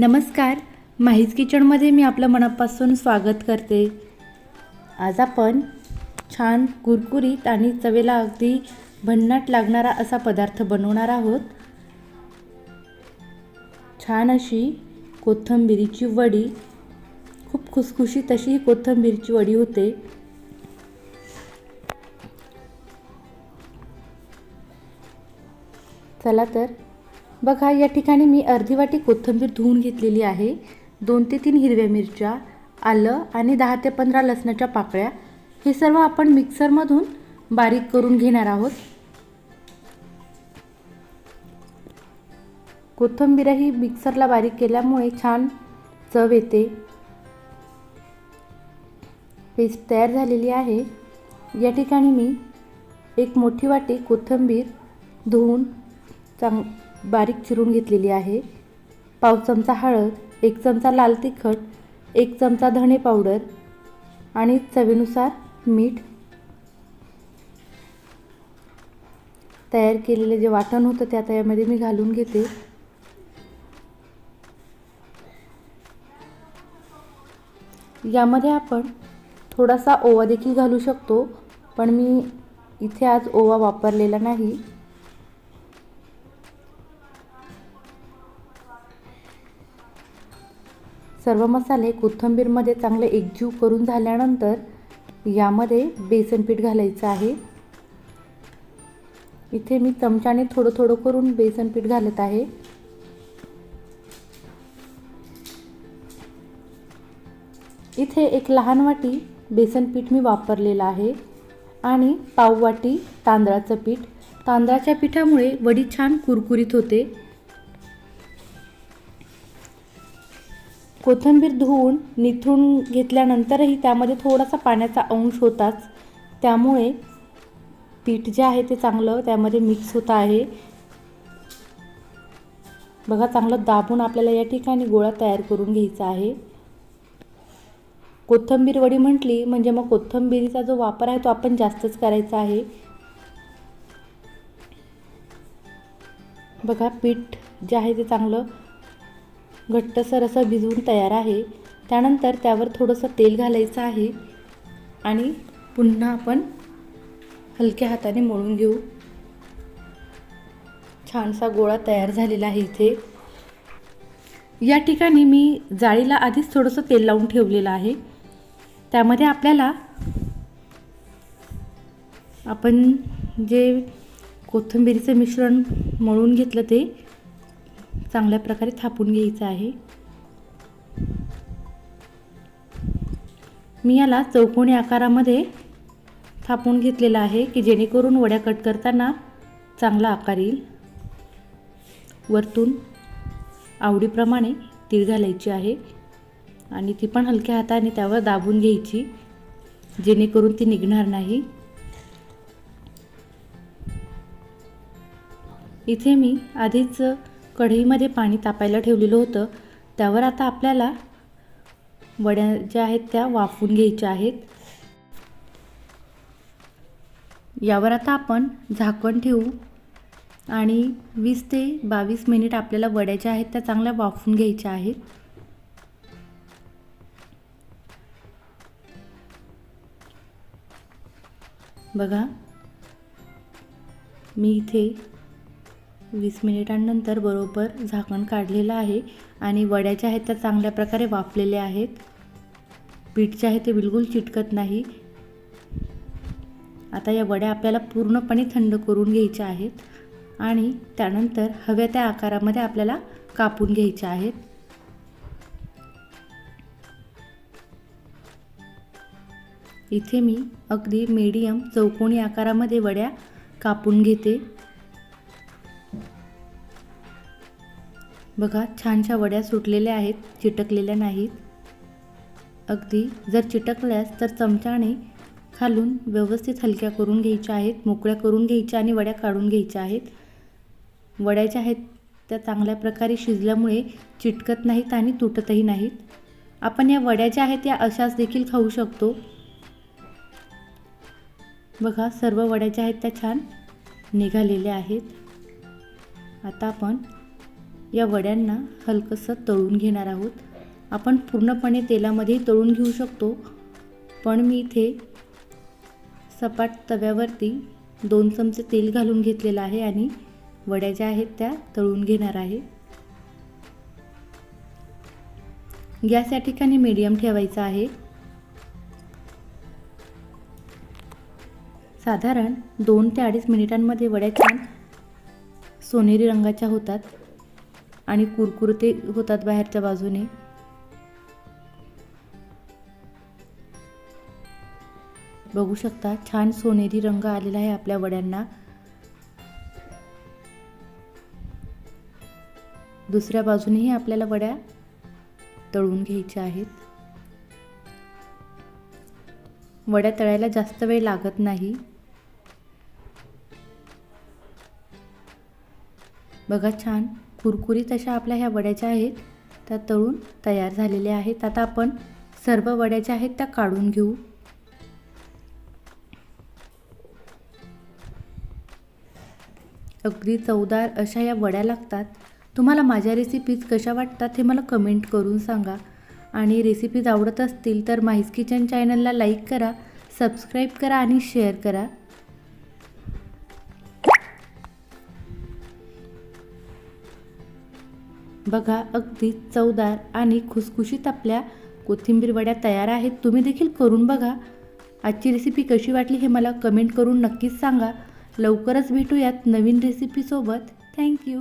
नमस्कार. माहीज किचनमध्ये मी आपलं मनापासून स्वागत करते. आज आपण छान कुरकुरीत आणि चवेला अगदी भन्नाट लागणारा असा पदार्थ बनवणार आहोत. छान अशी कोथंबिरीची वडी. खूप खुसखुशीत अशी ही वडी होते. चला तर बघा या ठिकाणी मी अर्धी वाटी कोथिंबीर धुवून घेतलेली आहे. दोन ते तीन हिरव्या मिरच्या आलं आणि दहा ते पंधरा लसणाच्या पाकळ्या. हे सर्व आपण मिक्सरमधून बारीक करून घेणार आहोत. कोथिंबीरही मिक्सरला बारीक केल्यामुळे छान चव येते. पेस्ट तयार झालेली आहे. या ठिकाणी मी एक मोठी वाटी कोथिंबीर धुवून चांग बारीक चिरून घेतलेली आहे. पाव चमचा हळद एक चमचा लाल तिखट एक चमचा धणे पावडर आणि चवीनुसार मीठ तयार केलेले जे वाटण होतं त्या तयामध्ये मी घालून घेते. यामध्ये आपण थोडासा ओवा देखील घालू शकतो पण मी इथे आज ओवा वापरलेला नाही. सर्व मसाले कोथिंबीरमध्ये चांगले एकजीव करून झाल्यानंतर यामध्ये बेसन पीठ घालायचं आहे. इथे मी चमच्याने थोडं थोडं करून बेसन पीठ घालत आहे. इथे एक लहान वाटी बेसन पीठ मी वापरलेलं आहे आणि पाव वाटी तांदळाचं पीठ. तांदळाच्या पिठामुळे वडी छान कुरकुरीत होते. कोथिंबीर धुवून निथळून घेतल्यानंतरही त्यामध्ये थोडासा पाण्याचा अंश होताच. त्यामुळे पीठ जे आहे ते चांगलं त्यामध्ये मिक्स होत आहे. बघा चांगलं दाबून आपल्याला या ठिकाणी गोळा तयार करून घ्यायचा आहे. कोथिंबीर वडी म्हटली म्हणजे मग कोथिंबीरीचा जो वापर आहे तो आपण जास्तच करायचा आहे. बघा पीठ जे आहे ते चांगलं घट्टसर असा भिजवून तयार आहे. त्यानंतर त्यावर थोडंसं तेल घालायचं आहे आणि पुन्हा आपण हलक्या हाताने मळून घेऊ. छानसा गोळा तयार झालेला आहे इथे. या ठिकाणी मी जाळीला आधीच थोडंसं तेल लावून ठेवलेलं आहे. त्यामध्ये आपल्याला आपण जे कोथिंबीरीचं मिश्रण मळून घेतलं ते चांगल्या प्रकारे थापून घ्यायचं आहे. मी याला चौकोनी आकारामध्ये थापून घेतलेला आहे की जेणेकरून वड्या कट करताना चांगला आकार येईल. वरतून आवडीप्रमाणे तीळ घालायची आहे आणि ती पण हलक्या हाताने त्यावर दाबून घ्यायची जेणेकरून ती निघणार नाही. इथे मी आधीच कढईमध्ये पाणी तापायला ठेवलेलं होतं. त्यावर आता आपल्याला वड्या ज्या आहेत त्या वाफून घ्यायच्या आहेत. यावर आता आपण झाकण ठेवू आणि वीस ते बावीस मिनिट आपल्याला वड्या ज्या आहेत त्या चांगल्या वाफून घ्यायच्या आहेत. बघा. मी इथे वीस मिनिटांनंतर बरोबर झाकण काढलेलं आहे आणि वड्या ज्या आहेत त्या चांगल्या प्रकारे वाफलेल्या आहेत. पीठ जे आहे ते बिलकुल चिटकत नाही. आता या वड्या आपल्याला पूर्णपणे थंड करून घ्यायच्या आहेत आणि त्यानंतर हव्या त्या आकारामध्ये आपल्याला कापून घ्यायच्या आहेत. इथे मी अगदी मीडियम चौकोनी आकारामध्ये वड्या कापून घेते. बघा छानशा वड्या सुटलेल्या आहेत चिटकलेल्या नाहीत. अगदी जर चिटकल्यास तर चमच्याने खालून व्यवस्थित हलक्या करून घ्यायच्या आहेत मोकळ्या करून घ्यायच्या आणि वड्या काढून घ्यायच्या आहेत. वड्या ज्या आहेत त्या चांगल्या प्रकारे शिजल्यामुळे चिटकत नाहीत आणि तुटतही नाहीत. आपण या वड्या ज्या आहेत त्या अशाच देखील खाऊ शकतो. बघा सर्व वड्या ज्या आहेत त्या छान निघालेल्या आहेत. आता आपण या वड्यांना हलकंसं तळून घेणार आहोत. आपण पूर्णपणे तेलामध्येही तळून घेऊ शकतो. पण मी इथे सपाट तव्यावरती दोन चमचे तेल घालून घेतलेलं आहे आणि वड्या ज्या आहेत त्या तळून घेणार आहे. गॅस या ठिकाणी मीडियम ठेवायचा आहे. साधारण दोन ते अडीच मिनिटांमध्ये वड्या छान सोनेरी रंगाच्या होतात. आणि कुरकुरते होतात बाहेरच्या बाजूने. बघू शकता छान सोनेरी रंग आलेला आहे आपल्या वड्यांना. दुसऱ्या बाजूनेही आपल्याला वड्या तळून घ्यायच्या आहेत. वड्या तळायला जास्त वेळ लागत नाही. बघा छान. कुरकुरीत अशा आपल्या ह्या वड्याच्या आहेत त्या तळून तयार झालेल्या आहेत. आता आपण सर्व वड्या ज्या आहेत त्या काढून घेऊ. अगदी चवदार अशा या वड्या लागतात. तुम्हाला माझ्या रेसिपीज कशा वाटतात हे मला कमेंट करून सांगा. आणि रेसिपीज आवडत असतील तर माहीस किचन चॅनलला लाईक करा सबस्क्राईब करा आणि शेअर करा. बघा अगदी चवदार आणि खुसखुशीत आपल्या कोथिंबीर वड्या तयार आहेत. तुम्ही देखील करून बघा. आजची रेसिपी कशी वाटली हे मला कमेंट करून नक्कीच सांगा. लवकरच भेटूयात नवीन रेसिपीसोबत थँक्यू